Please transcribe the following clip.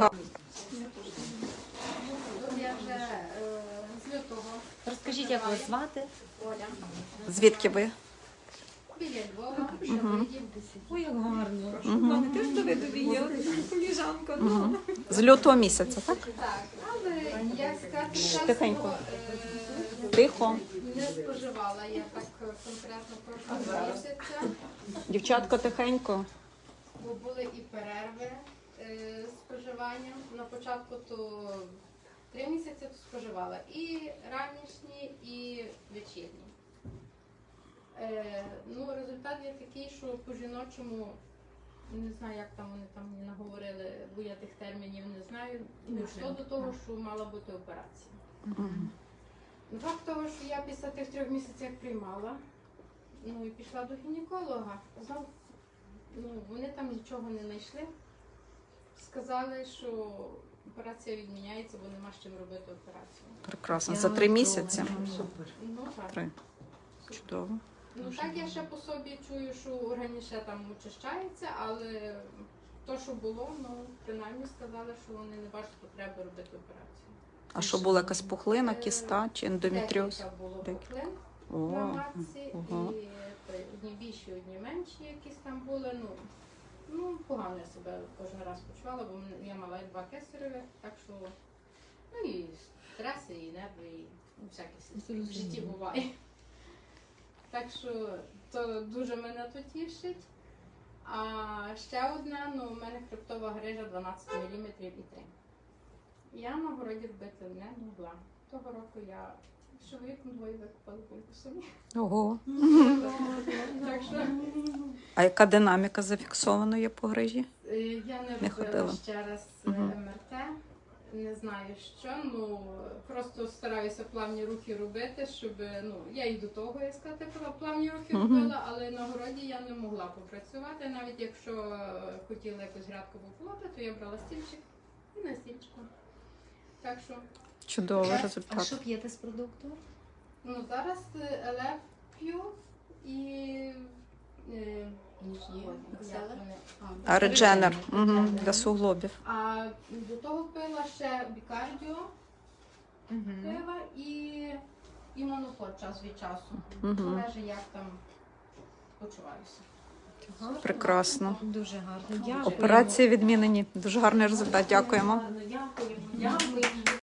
Я вже е, з лютого Розкажіть, як вас звати? Оля. Звідки ви? Біля Львова, Шавиді. Ой, як гарно. Угу. Мене теж Давидові є коліжанка. З лютого місяця, так? Так, але я чесно, Тихенько. е, Тихо. не споживала я так конкретно кожного місяця, Дівчатка тихенько. бо були і перерви е, споживання. На початку то три місяці споживала і ранішні, і вечірні. Е, ну, результат є такий, що по жіночому не знаю, як там вони там наговорили, бо я тих термінів не знаю. Не йшло до того, що мала бути операція. Ну, Факт того, що я після тих трьох місяців приймала, ну і пішла до гінеколога. Знов, ну, вони там нічого не знайшли. Сказали, що операція відміняється, бо нема з чим робити операцію. Прекрасно. За три місяці. Супер. Ну так. Три. Чудово. Ну так я ще по собі чую, що органі ще там очищається, але то, що було, ну принаймні сказали, що вони не бачать потреби робити операцію. А що була якась пухлина, кіста чи ендометріоз? Декілька було Декілька. поклин на матці, ого. і одні більші, одні менші якісь там були. Ну, ну погано я себе кожен раз почувала, бо я мала і два кесаревих, так що ну і стреси, і нерви, і всяке в житті буває. Так що то дуже мене то тішить. А ще одна, ну, у мене хребтова грижа 12 мм і 3. Я на городі вбити не могла. Того року я з чоловіком двоє бульбу самі. Ого. Так що А яка динаміка зафіксована є по грижі? е, я не Не робила ходила. ще раз е, Мгм. МРТ. Не знаю що, ну просто стараюся плавні рухи робити, щоб ну я і до того, я сказати, пла- плавні рухи Мгм. робила, але на городі я не могла попрацювати. Навіть якщо е, хотіла якусь грядку пополоти, то я брала стільчик і на стільчику. Так що Чудовий А результат. що п'єте з продукту? Ну, зараз е, елев п'ю і е? А редженер угу. для суглобів. А до того пила ще бікардіо, пила і, і час від часу. Угу. Залежить, як там почуваюся. Прекрасно. Дуже гарно. Дякую. Операції відмінені. Дуже гарний результат. Дякуємо. Дякуємо. Дякуємо.